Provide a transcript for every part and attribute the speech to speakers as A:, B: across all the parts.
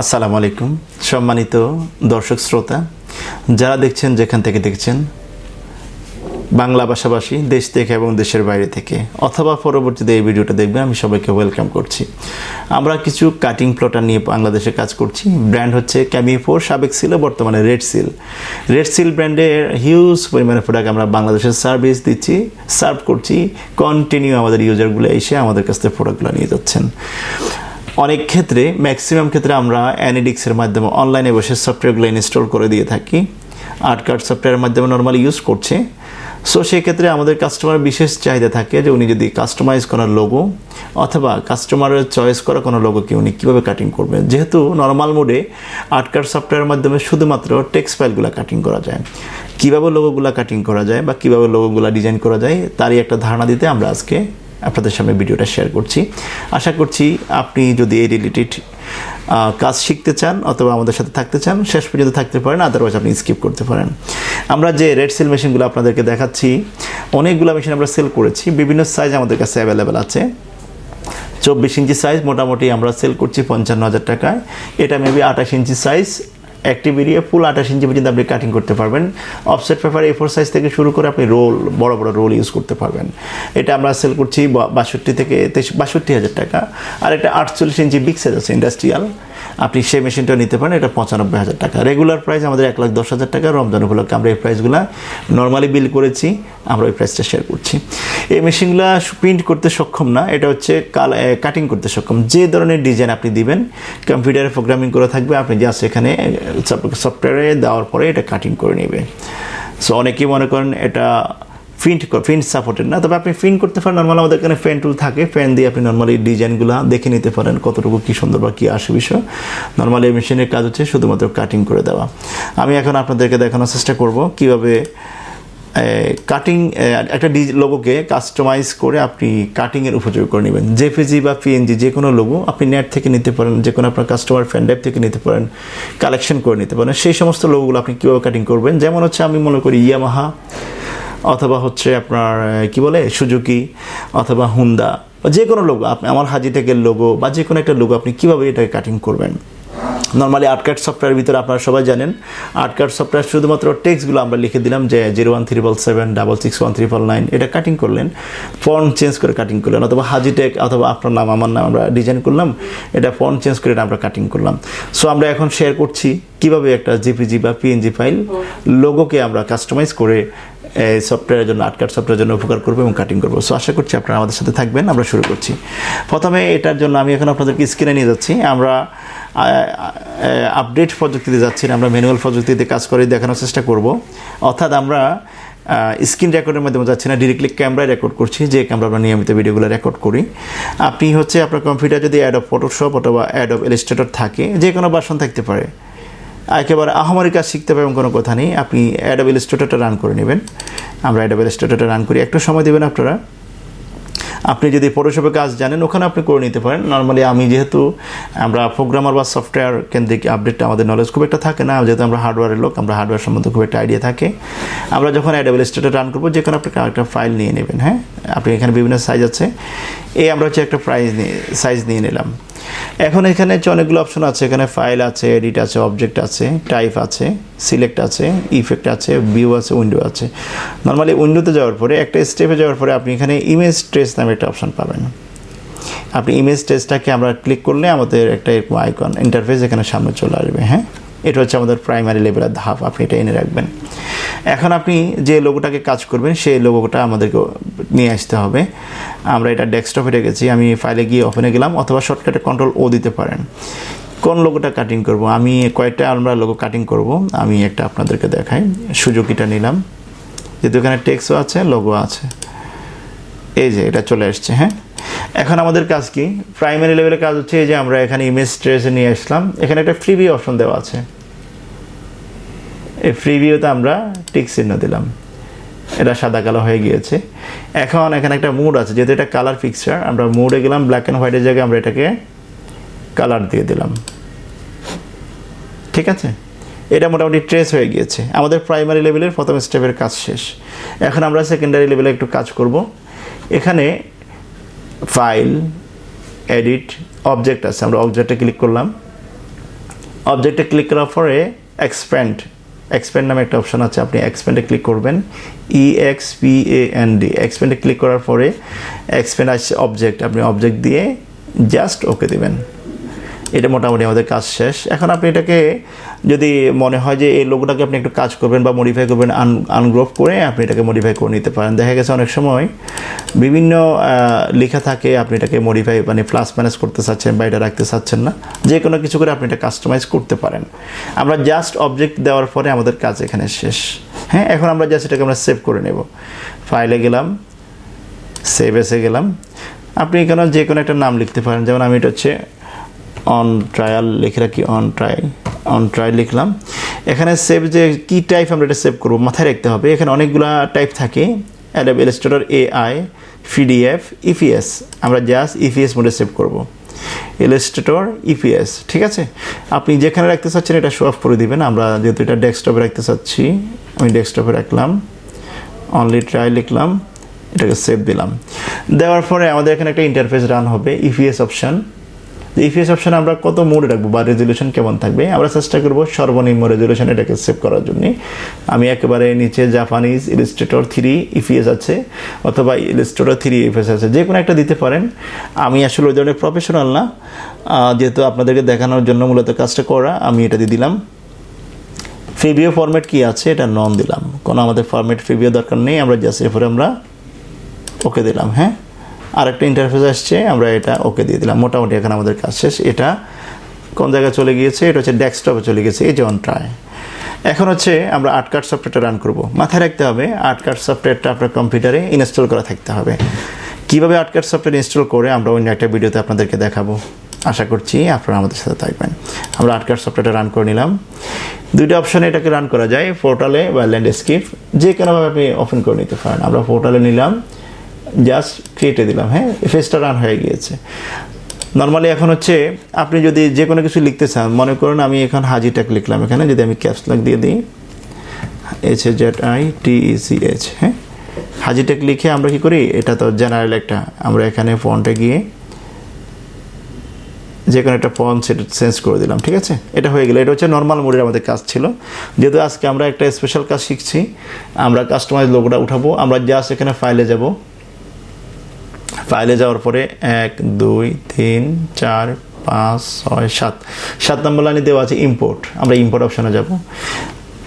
A: আসসালামু আলাইকুম। সম্মানিত দর্শক শ্রোতা, যারা দেখছেন যেখান থেকে দেখছেন, বাংলা ভাষাভাষী দেশ থেকে এবং দেশের বাইরে থেকে, অথবা পরবর্তীতে এই ভিডিওটা দেখবে আমি সবাইকে ওয়েলকাম করছি। আমরা কিছু কাটিং প্লটার নিয়ে বাংলাদেশে কাজ করছি। ব্র্যান্ড হচ্ছে ক্যামিফোর সাবেক ছিল বর্তমানে রেড সিল রেড সিল ব্র্যান্ডের হিউজ পরিমাণে প্রোডাক্ট আমরা বাংলাদেশের সার্ভিস দিচ্ছি সার্ভ করছি কন্টিনিউ আমাদের ইউজারগুলো এসে আমাদের কাছ থেকে প্রোডাক্টগুলো নিয়ে যাচ্ছেন। অনেক ক্ষেত্রে ম্যাক্সিমাম ক্ষেত্রে আমরা অ্যানিডিক্সের মাধ্যমে অনলাইনে বসে সফটওয়্যারগুলো ইনস্টল করে দিয়ে থাকি। আর্ট কার্ড সফটওয়্যারের মাধ্যমে নর্মালি ইউজ করছে। সো সেক্ষেত্রে আমাদের কাস্টমার বিশেষ চাহিদা থাকে যে, উনি যদি কাস্টমাইজ করার লোগো অথবা কাস্টমারের চয়েস করা কোনো লোগোকে উনি কীভাবে কাটিং করবেন? যেহেতু নর্মাল মোডে আর্ট কার্ড সফটওয়্যারের মাধ্যমে শুধুমাত্র টেক্সট ফাইলগুলো কাটিং করা যায়। কীভাবে লোগোগুলো কাটিং করা যায় বা কীভাবে লোগোগুলো ডিজাইন করা যায়, তারই একটা ধারণা দিতে আমরা আজকে আপনাদের সামনে ভিডিওটা শেয়ার করছি। আশা করছি আপনি যদি এই রিলেটেড কাজ শিখতে চান অথবা আমাদের সাথে থাকতে চান, শেষ পর্যন্ত থাকতে পারেন আদারওয়াইজ আপনি স্কিপ করতে পারেন। আমরা যে রেড সেল মেশিনগুলো আপনাদেরকে দেখাচ্ছি, অনেকগুলো মেশিন আমরা সেল করেছি, বিভিন্ন সাইজ আমাদের কাছে অ্যাভেলেবেল আছে। চব্বিশ ইঞ্চি সাইজ মোটামুটি আমরা সেল করছি পঞ্চান্ন হাজার টাকায়। এটা মেবি আঠাশ inch size active area full আঠাশ ইঞ্চি পর্যন্ত আপনি কাটিং করতে পারবেন। Offset paper A four size থেকে শুরু করে আপনি রোল বড় বড় রোল ইউজ করতে পারবেন। এটা আমরা সেল করছি বাষট্টি থেকে তেইশ, বাষট্টি হাজার টাকা। আর একটা আটচল্লিশ ইঞ্চি বিগ সাইজ আছে ইন্ডাস্ট্রিয়াল আপনি সেই মেশিনটা নিতে পারেন, এটা পঁচানব্বই হাজার টাকা। রেগুলার প্রাইস আমাদের এক লাখ দশ হাজার টাকা। রমজান উপলক্ষে আমরা এই প্রাইসগুলো নর্মালি বিল করেছি, আমরা ওই প্রাইসটা শেয়ার করছি। এই মেশিনগুলো প্রিন্ট করতে সক্ষম না, এটা হচ্ছে কাটিং করতে সক্ষম। যে ধরনের ডিজাইন আপনি দিবেন কম্পিউটারে প্রোগ্রামিং করে থাকবে, আপনি জাস্ট এখানে সফটওয়্যারে দেওয়ার পরে এটা কাটিং করে নেবে সো অনেকেই মনে করেন এটা প্রিন্ট প্রিন্ট সাপোর্টেড না, তবে আপনি প্রিন্ট করতে পারেন। নর্মাল আমাদের এখানে ফ্যান টুল থাকে। ফ্যান দিয়ে আপনি নর্মালি ডিজাইনগুলো দেখে নিতে পারেন কতটুকু কী সুন্দর বা কী আসে বিষয়। নর্মালি এই মেশিনের কাজ হচ্ছে শুধুমাত্র কাটিং করে দেওয়া। আমি এখন আপনাদেরকে দেখানোর চেষ্টা করব কীভাবে কাটিং একটা ডি লোগোকে কাস্টমাইজ করে আপনি কাটিংয়ের উপযোগ করে নেবেন। জেপিজি বা পিএনজি যে কোনো লোগো আপনি নেট থেকে নিতে পারেন যে কোনো আপনার কাস্টমার ফ্যান ড্রাইভ থেকে নিতে পারেন কালেকশন করে নিতে পারেন। সেই সমস্ত লোগোগুলো আপনি কীভাবে কাটিং করবেন? যেমন হচ্ছে আমি মনে করি ইয়ামাহা অথবা হচ্ছে আপনার কি বলে সুজুকি অথবা হুন্ডা বা যে কোনো লোগো আপনি আমার হাজিটেকের লোগো বা যে কোনো একটা লোগো আপনি কীভাবে এটাকে কাটিং করবেন? নর্মালি আর্টকার্ড সফটওয়্যার ভিতরে আপনারা সবাই জানেন আর্টকার্ড সফটওয়্যার শুধুমাত্র টেক্সটগুলো আমরা লিখে দিলাম যে zero one triple seven double six one triple nine এটা কাটিং করলেন ফন্ট চেঞ্জ করে কাটিং করলেন অথবা হাজিটেক অথবা আপনার নাম আমার নাম আমরা ডিজাইন করলাম এটা ফন্ট চেঞ্জ করে এটা আমরা কাটিং করলাম। সো আমরা এখন শেয়ার করছি কীভাবে একটা জিপিজি বা পিএনজি ফাইল লোগোকে আমরা কাস্টমাইজ করে সফটওয়্যারের জন্য আটকাট সফটওয়্যারের জন্য উপকার করব এবং কাটিং করব। সো আশা করছি আপনারা আমাদের সাথে থাকবেন আমরা শুরু করছি। প্রথমে এটার জন্য আমি এখন আপনাদেরকে স্ক্রিনে নিয়ে যাচ্ছি। আমরা আপডেট প্রযুক্তিতে যাচ্ছি না, আমরা ম্যানুয়াল প্রযুক্তিতে কাজ করে দেখানোর চেষ্টা করব। অর্থাৎ আমরা স্ক্রিন রেকর্ডের মাধ্যমে যাচ্ছি না ডিরেক্টলি ক্যামেরায় রেকর্ড করছি যে ক্যামেরা আমরা নিয়মিত ভিডিওগুলো রেকর্ড করি। আপনি হচ্ছে আপনার কম্পিউটার যদি অ্যাড অফ ফটোশপ অথবা অ্যাড অফ ইলিস্ট্রেটর থাকে যে কোনো বাসন থাকতে পারে। একেবারে আহামারি কাজ শিখতে এমন কোনো কথা নেই। আপনি অ্যাডাব ইলিস্ট্রেটরটা রান করে নেবেন। আমরা অ্যাডাব ইলিস্ট্রেটরটা রান করি। একটু সময় দেবেন আপনারা। আপনি যদি ফটোশপে কাজ জানেন, ওখানে আপনি করে নিতে পারেন। নর্মালি আমি যেহেতু, আমরা প্রোগ্রামার বা সফটওয়্যার কেন্দ্রিক আপডেটটা আমাদের নলেজ খুব একটা থাকে না। যেহেতু আমরা হার্ডওয়্যারের লোক, আমরা হার্ডওয়্যার সম্বন্ধে খুব একটা আইডিয়া থাকে। আমরা যখন অ্যাডাবল স্টেটে রান করব যে কোনো আপনি একটা ফাইল নিয়ে নেবেন হ্যাঁ? আপনি এখানে বিভিন্ন সাইজ আছে। এই আমরা হচ্ছে একটা প্রাইজ নিয়ে সাইজ নিয়ে নিলাম। এখন এখানে হচ্ছে অনেকগুলো অপশন আছে, এখানে ফাইল আছে এডিট আছে অবজেক্ট আছে টাইপ আছে সিলেক্ট আছে ইফেক্ট আছে ভিউ আছে উইন্ডো আছে। নর্মালি উইন্ডোতে যাওয়ার পরে, একটা স্টেপে যাওয়ার পরে আপনি এখানে ইমেজ ট্রেস নামে একটা অপশন পাবেন। আপনি ইমেজ ট্রেসটাকে আমরা ক্লিক করলে আমাদের একটা এরকম আইকন ইন্টারফেস এখানে সামনে চলে আসবে হ্যাঁ? এটা হচ্ছে আমাদের প্রাইমারি লেভেলের ধাপ, আপনি এটা এনে রাখবেন। এখন আপনি যে লোগোটাকে কাজ করবেন, সেই লোগোটা আমাদেরকে নিয়ে আসতে হবে। আমরা এটা ডেস্কটপে রেখেছি। আমি ফাইলে গিয়ে ওপেনে গেলাম, অথবা শর্টকাটে কন্ট্রোল ও দিতে পারেন। কোন লোগোটা কাটিং করব? আমি কয়েকটা আমরা লোগো কাটিং করব। আমি একটা আপনাদেরকে দেখাই। সুযোগিটা নিলাম। যেহেতু এখানে টেক্সও আছে লোগো আছে। এই যে, এটা চলে আসছে হ্যাঁ? এখন আমাদের কাজ কি? প্রাইমারি লেভেলের কাজ হচ্ছে এই যে আমরা এখানে ইমেজ ট্রেসে নিয়ে আসলাম। এখানে একটা ফ্রিভিউ অপশন দেওয়া আছে। এই ফ্রিভিউতে আমরা টিক চিহ্ন দিলাম। এটা সাদা কালো হয়ে গিয়েছে। এখন এখানে একটা মুড আছে, যেহেতু এটা কালার পিকচার আমরা মুডে গেলাম ব্ল্যাক অ্যান্ড হোয়াইটের জায়গায় আমরা এটাকে কালার দিয়ে দিলাম। ঠিক আছে? এটা মোটামুটি ট্রেস হয়ে গিয়েছে। আমাদের প্রাইমারি লেভেলের প্রথম স্টেপের কাজ শেষ। এখন আমরা সেকেন্ডারি লেভেলে একটু কাজ করব। এখানে ফাইল এডিট অবজেক্ট আছে। আমরা অবজেক্টে ক্লিক করলাম। অবজেক্টে ক্লিক করার পরে এক্সপ্যান্ড এক্সপ্যান্ড নামে একটা অপশন আছে, আপনি এক্সপেন্ডে ক্লিক করবেন E X P A N D এক্সপেন্ডে click করার পরে এক্সপেন্ড আসছে অবজেক্ট আপনি অবজেক্ট দিয়ে জাস্ট ওকে দেবেন। এটা মোটামুটি আমাদের কাজ শেষ। এখন আপনি এটাকে যদি মনে হয় যে এই লোগোটাকে আপনি একটু কাজ করবেন বা মডিফাই করবেন আন আনগ্রোভ করে আপনি এটাকে মডিফাই করে নিতে পারেন। দেখা গেছে অনেক সময় বিভিন্ন লেখা থাকে, আপনি এটাকে মডিফাই মানে প্লাস মাইনাস করতে চাচ্ছেন বা এটা রাখতে চাচ্ছেন না। যে কোনো কিছু করে আপনি এটা কাস্টমাইজ করতে পারেন। আমরা জাস্ট অবজেক্ট দেওয়ার পরে আমাদের কাজ এখানে শেষ। হ্যাঁ এখন আমরা জাস্ট এটাকে আমরা সেভ করে নেব। ফাইলে গেলাম সেভ এসে গেলাম। আপনি এখানে যে কোনো একটা নাম লিখতে পারেন। যেমন আমি এটা হচ্ছে অন ট্রায়াল লিখে রাখি অন ট্রাই অন ট্রাই লিখলাম। এখানে সেভ যে কি টাইপ আমরা এটা সেভ করব, মাথায় রাখতে হবে। এখানে অনেকগুলা টাইপ থাকে। Adobe Illustrator AI PDF EPS আমরা জাস্ট ইপিএস মোডে সেভ করব। ইলাস্ট্রেটর ইপিএস ঠিক আছে? আপনি যেখানে রাখতে চাচ্ছেন এটা শো অফ করে দিবেন। আমরা যেহেতু এটা ডেস্কটপে রাখতে চাচ্ছি, আমি ডেস্কটপে রাখলাম। অনলি ট্রাই লিখলাম। এটাকে সেভ দিলাম। দেওয়ার পরে আমাদের এখানে একটা ইন্টারফেস রান হবে ইপিএস অপশন ইপিএস অপশন আমরা কত মোডে রাখব বা রেজলিউশন কেমন থাকবে? আমরা চেষ্টা করব সর্বনিম্ন রেজলিউশন এটাকে সেভ করার জন্য। আমি একেবারে নিচে জাপানিজ ইলিস্ট্রেটর থ্রি ইপিএস আছে, অথবা ইলিস্ট্রেটর থ্রি ইপিএস আছে, যে কোনো একটা দিতে পারেন। আমি আসলে ওই ধরনের প্রফেশনাল না। যেহেতু আপনাদেরকে দেখানোর জন্য মূলত কাজটা করা, আমি এটা দিয়ে দিলাম। ফিবিও ফরম্যাট কি আছে? এটা নন দিলাম। কোনো আমাদের ফরম্যাট ফিবিও দরকার নেই, আমরা জাস্ট এরপরে আমরা ওকে দিলাম হ্যাঁ? আর একটা ইন্টারফেস আসছে, আমরা এটা ওকে দিয়ে দিলাম। মোটামুটি এখন আমাদের কাজ শেষ। এটা কোন জায়গায় চলে গিয়েছে? এটা হচ্ছে ডেস্কটপে চলে গেছে এই যে অন ট্রাই এখন হচ্ছে আমরা আর্টকার্ট সফটওয়্যারটা রান করব। মাথায় রাখতে হবে আর্টকার্ট সফটওয়্যারটা আপনার কম্পিউটারে ইনস্টল করা থাকতে হবে। কীভাবে আর্টকার্ট সফটওয়্যার ইনস্টল করে আমরা অন্য একটা ভিডিওতে আপনাদেরকে দেখাবো। আশা করছি আপনারা আমাদের সাথে থাকবেন। আমরা আর্টকার্ট সফটওয়্যারটা রান করে নিলাম। দুইটা অপশানে এটাকে রান করা যায় পোর্টালে বা ল্যান্ডস্কেপ যে কোনোভাবে আপনি ওপেন করে নিতে পারেন। আমরা পোর্টালে নিলাম। জাস্ট ক্রিয়েটে দিলাম হ্যাঁ? ফেসটা রান হয়ে গিয়েছে। নর্মালি এখন হচ্ছে আপনি যদি যে কোনো কিছু লিখতে চান, মনে করুন আমি এখন হাজি হাজিটাক লিখলাম এখানে, যদি আমি ক্যাপস লক দিয়ে দিই H A Z I T E C H হ্যাঁ? হাজিটেক লিখে আমরা কি করি, এটা তো জেনারেল একটা, আমরা এখানে ফন্টে গিয়ে যে কোনো একটা ফন্ট সেটা চেঞ্জ করে দিলাম, ঠিক আছে? এটা হয়ে গেলে, এটা হচ্ছে নর্মাল মোডের আমাদের কাজ ছিল। যেহেতু আজকে আমরা একটা স্পেশাল কাজ শিখছি, আমরা কাস্টমাইজ লোগোটা উঠাবো, আমরা জাস্ট এখানে ফাইলে যাব। ফাইলে যাওয়ার পরে এক, দুই, তিন, চার, পাঁচ, ছয়, সাত। সাত নম্বর লাইনে দেওয়া আছে ইম্পোর্ট আমরা ইম্পোর্ট অপশনে যাব।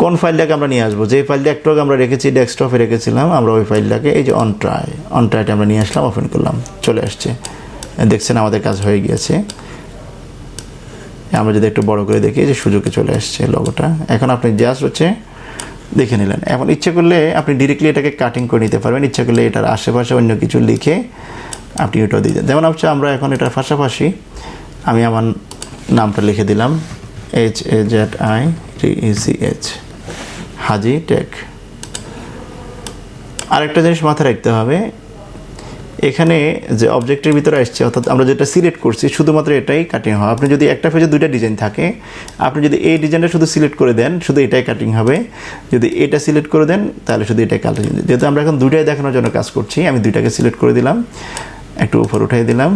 A: কোন ফাইলটাকে আমরা নিয়ে আসব? যে ফাইলটা একটু আগে আমরা রেখেছি ডেস্কটপে রেখেছিলাম, আমরা ওই ফাইলটাকে এই যে অন ট্রাই অন ট্রাইটা আমরা নিয়ে আসলাম ওপেন করলাম, চলে আসছে। দেখছেন আমাদের কাজ হয়ে গিয়েছে। আমরা যদি একটু বড় করে দেখি যে সুযোগে চলে আসছে লগোটা এখন আপনি জাস্ট হচ্ছে দেখে নিলেন। এখন ইচ্ছে করলে আপনি ডিরেক্টলি এটাকে কাটিং করে নিতে পারবেন। ইচ্ছে করলে এটার আশেপাশে অন্য কিছু লিখে আপনি ওটা দিয়ে দেন। যেমন হচ্ছে আমরা এখন এটার পাশাপাশি আমি আমার নামটা লিখে দিলাম H A Z I T C H Hazitech. আরেকটা জিনিস মাথায় রাখতে হবে, এখানে যে অবজেক্টের ভিতরে আসছে, অর্থাৎ আমরা যেটা সিলেক্ট করছি, শুধুমাত্র এটাই কাটিং হয় আপনি যদি একটা পেজে দুইটা ডিজাইন থাকে, আপনি যদি এই ডিজাইনটা শুধু সিলেক্ট করে দেন, শুধু এটাই কাটিং হবে। যদি এটা সিলেক্ট করে দেন, তাহলে শুধু এটাই কাটিং যেহেতু আমরা এখন দুইটাই দেখানোর জন্য কাজ করছি, আমি দুইটাকে সিলেক্ট করে দিলাম। একটু উপর উঠাই দিলাম।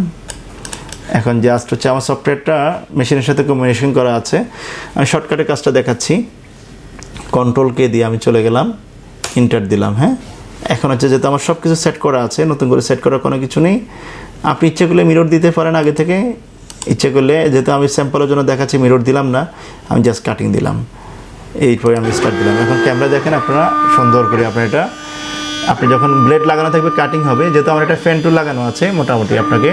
A: এখন জাস্ট হচ্ছে আমার সফটওয়্যারটা মেশিনের সাথে কম্বিনেশন করা আছে। আমি শর্টকাটে কাজটা দেখাচ্ছি। কন্ট্রোল কে দিয়ে আমি চলে গেলাম। ইন্টার দিলাম হ্যাঁ? এখন হচ্ছে যেহেতু আমার সব কিছু সেট করা আছে, নতুন করে সেট করার কোনো কিছু নেই। আপনি ইচ্ছে করলে মিরর দিতে পারেন আগে থেকে। ইচ্ছে করলে যেহেতু আমি স্যাম্পলের জন্য দেখাচ্ছি মিরর দিলাম না। আমি জাস্ট কাটিং দিলাম। এইভাবে আমি স্টার্ট দিলাম। এখন ক্যামেরা দেখেন আপনারা, সুন্দর করে আপনার এটা আপনি যখন ব্লেড লাগানো থাকবে কাটিং হবে, যেহেতু আমার একটা ফ্যান টুল লাগানো আছে, মোটামুটি আপনাকে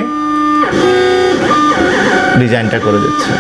A: ডিজাইনটা করে দিচ্ছে।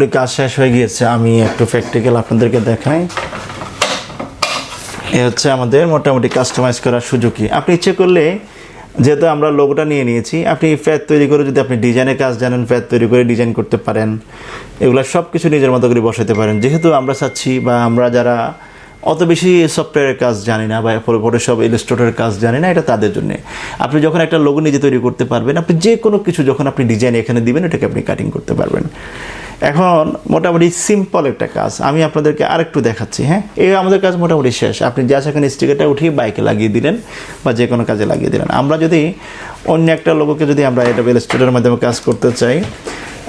A: মোটামুটি কাজ শেষ হয়ে গিয়েছে, আমি একটু প্র্যাকটিক্যাল আপনাদেরকে দেখাই। এ হচ্ছে আমাদের মোটামুটি কাস্টমাইজ করার সুযোগই। আপনি ইচ্ছে করলে যেহেতু আমরা লোগোটা নিয়ে নিয়েছি, আপনি ফ্যাট তৈরি করে যদি আপনি ডিজাইনের কাজ জানেন ফ্যাট তৈরি করে ডিজাইন করতে পারেন। এগুলো সব কিছু নিজের মতো করে বসাতে পারেন। যেহেতু আমরা চাচ্ছি বা আমরা যারা অত বেশি সফটওয়্যারের কাজ জানি না বা ফটোশপ ইলাস্ট্রেটরের কাজ জানি না, এটা তাদের জন্য। আপনি যখন একটা লোগো নিজে তৈরি করতে পারবেন, আপনি যে কোনো কিছু যখন আপনি ডিজাইন এখানে দিবেন, এটাকে আপনি কাটিং করতে পারবেন। এখন মোটামুটি সিম্পল একটা কাজ। আমি আপনাদেরকে আরেকটু দেখাচ্ছি হ্যাঁ? এই আমাদের কাজ মোটামুটি শেষ। আপনি যা সেখানে স্টিকারটা উঠিয়ে বাইকে লাগিয়ে দিলেন বা যে কোনো কাজে লাগিয়ে দিলেন। আমরা যদি অন্য একটা লোককে যদি আমরা এটা ইলাস্ট্রেটরের মাধ্যমে কাজ করতে চাই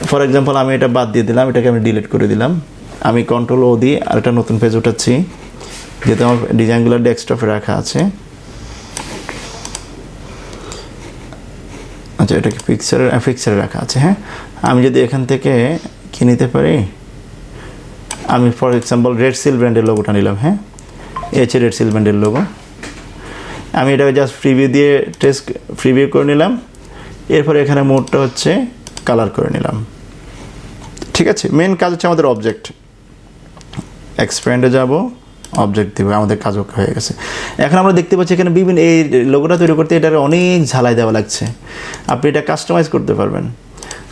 A: ফর এক্সাম্পল আমি এটা বাদ দিয়ে দিলাম, এটাকে আমি ডিলিট করে দিলাম। আমি কন্ট্রোল ও দিয়ে আরেকটা নতুন পেজ উঠাচ্ছি, যেহেতু আমার ডিজাইনগুলো ডেস্কটপে রাখা আছে। আচ্ছা এটাকে পিকচারে পিকচারে রাখা আছে হ্যাঁ? আমি যদি এখান থেকে কি নিতে পারি? আমি ফর এক্সাম্পল রেড সিল ব্র্যান্ডের লোগোটা নিলাম হ্যাঁ? এই হচ্ছে রেড সিল ব্র্যান্ডের লোগো আমি এটাকে জাস্ট ফ্রিভিউ দিয়ে টেস্ট ফ্রিভিউ করে নিলাম। এরপরে এখানে মোডটা হচ্ছে কালার করে নিলাম। ঠিক আছে? মেন কাজ হচ্ছে আমাদের অবজেক্ট এক্সপ্যান্ডে যাব অবজেক্ট দেবে, আমাদের কাজ হয়ে গেছে। এখন আমরা দেখতে পাচ্ছি এখানে বিভিন্ন এই লোগোটা তৈরি করতে এটার অনেক ঝালাই দেওয়া লাগছে। আপনি এটা কাস্টমাইজ করতে পারবেন।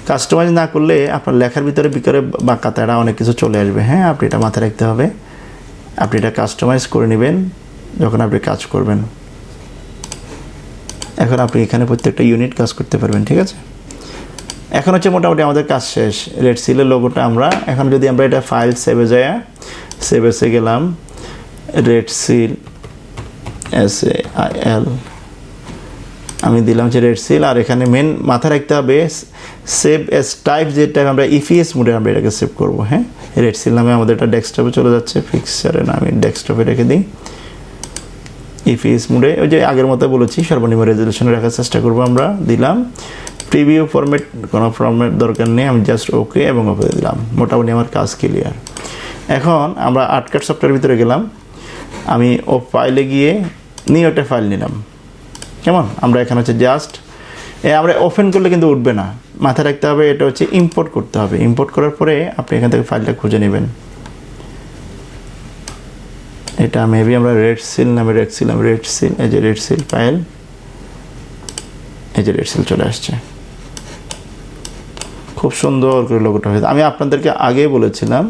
A: কাস্টমাইজ না করলে আপনার লেখার ভিতরে ভিতরে বাঁকা তেড়া অনেক কিছু চলে আসবে। হ্যাঁ আপনি এটা মাথায় রাখতে হবে। আপনি এটা কাস্টমাইজ করে নেবেন যখন আপনি কাজ করবেন। এখন আপনি এখানে প্রত্যেকটা ইউনিট কাজ করতে পারবেন, ঠিক আছে? এখন হচ্ছে মোটামুটি আমাদের কাজ শেষ। রেড সিলের লোগোটা আমরা এখন যদি আমরা এটা ফাইল সেভে যায় সেভেসে গেলাম। Red seal S A I L আমি দিলাম হচ্ছে রেড সিল আর এখানে মেন মাথায় রাখতে হবে সেভ এস টাইপ যেটা আমরা ইপিএস মোডে আমরা এটাকে সেভ করব হ্যাঁ? রেড সিল নামে আমাদের এটা ডেস্কটপে চলে যাচ্ছে ফিক্সারে না, আমি ডেস্কটপে রেখে দিই। ইপিএস মোডে ওই যে আগের মতো বলেছি, সর্বনিম্ন রেজলিউশনে রাখার চেষ্টা করব আমরা, দিলাম। প্রিভিউ ফরম্যাট কোনো ফরম্যাট দরকার নেই, আমি জাস্ট ওকে এবং ওকে দিলাম। মোটামুটি আমার কাজ ক্লিয়ার এখন আমরা আটকাট সফটওয়্যার ভিতরে গেলাম। আমি ও ফাইলে গিয়ে নিয়ে একটা ফাইল নিলাম। কেমন? আমরা এখানে হচ্ছে জাস্ট আমরা ওপেন করলে কিন্তু উঠবে না। মাথায় রাখতে হবে এটা হচ্ছে ইম্পোর্ট করতে হবে। ইম্পোর্ট করার পরে আপনি এখান থেকে ফাইলটা খুঁজে নেবেন। এটা মেবি আমরা রেড সিল নামে সিল রেড সিল এই যে রেড সিল ফাইল এই যে রেড সিল চলে আসছে। খুব সুন্দর করে লোগোটা হয়েছে। আমি আপনাদেরকে আগে বলেছিলাম,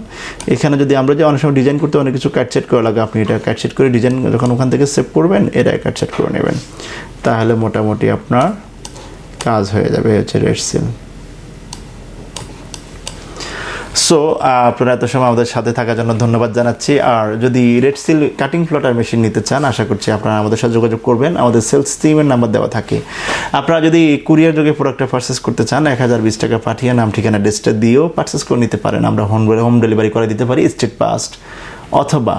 A: এখানে যদি আমরা যে অনেক সময় ডিজাইন করতে অনেক কিছু কাটসেট করা লাগে, আপনি এটা কাটসেট করে ডিজাইন যখন ওখান থেকে সেভ করবেন এটা কাটসেট করে নেবেন। তাহলে মোটামুটি আপনার কাজ হয়ে যাবে হচ্ছে রেড সিল সো আপনারা এত সময় আমাদের সাথে থাকার জন্য ধন্যবাদ জানাচ্ছি। আর যদি red seal cutting plotter machine নিতে চান, আশা করছি আপনারা আমাদের সাথে যোগাযোগ করবেন। আমাদের সেলস টিমের নাম্বার দেওয়া থাকে। আপনারা যদি কুরিয়ার যোগে প্রোডাক্টটা পারচেস করতে চান, এক হাজার বিশ টাকা পাঠিয়ে নাম, ঠিকানা ডেস্টে দিয়েও পারচেস করে নিতে পারেন। আমরা হোম হোম ডেলিভারি করে দিতে পারি স্টেট পাস্ট অথবা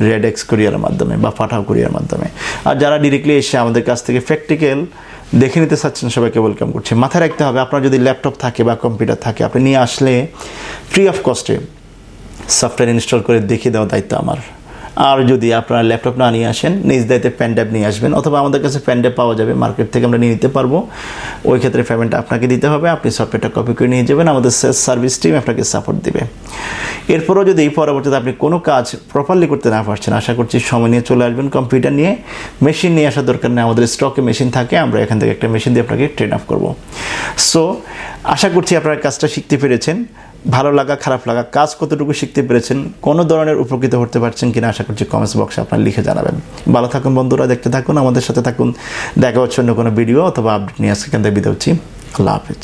A: রেড এক্স মাধ্যমে বা পাঠাও কুরিয়ার মাধ্যমে। আর যারা ডিরেক্টলি এসে আমাদের কাছ থেকে প্র্যাকটিক্যাল দেখে নিতে চাচ্ছেন, সবাইকে ওয়েলকাম করছি। মাথায় রাখতে হবে, আপনার যদি ল্যাপটপ থাকে বা কম্পিউটার থাকে, আপনি নিয়ে আসলে ফ্রি অফ কস্টে সফটওয়্যার ইনস্টল করে দেখিয়ে দেওয়ার দায়িত্ব আমার। আর যদি আপনারা ল্যাপটপ না নিয়ে আসেন, নিজ দায়িত্বে প্যান ড্রাইভ নিয়ে আসবেন, অথবা আমাদের কাছে প্যান ড্রাইভ পাওয়া যাবে মার্কেট থেকে আমরা নিয়ে নিতে পারব। ওই ক্ষেত্রে পেমেন্টটা আপনাকে দিতে হবে, আপনি সফটওয়্যারটা কপি করে নিয়ে যাবেন, আমাদের সার্ভিস টিম আপনাকে সাপোর্ট দেবে। এরপরও যদি এই পরবর্তীতে আপনি কোনো কাজ প্রপারলি করতে না পারছেন, আশা করছি সময় নিয়ে চলে আসবেন কম্পিউটার নিয়ে। মেশিন নিয়ে আসার দরকার নেই, আমাদের স্টকে মেশিন থাকে, আমরা এখান থেকে একটা মেশিন দিয়ে আপনাকে ট্রেন আপ করব। সো আশা করছি আপনারা কাজটা শিখতে পেরেছেন। ভালো লাগা, খারাপ লাগা, কাজ কতটুকু শিখতে পেরেছেন, কোনো ধরনের উপকৃত হতে পারছেন কিনা, আশা করছি কমেন্টস বক্সে আপনার লিখে জানাবেন। ভালো থাকুন বন্ধুরা, দেখতে থাকুন, আমাদের সাথে থাকুন। দেখা হচ্ছে অন্য কোনো ভিডিও অথবা আপডেট নিয়ে আজকে এখান থেকে বিদায় হচ্ছি। আল্লাহ হাফিজ।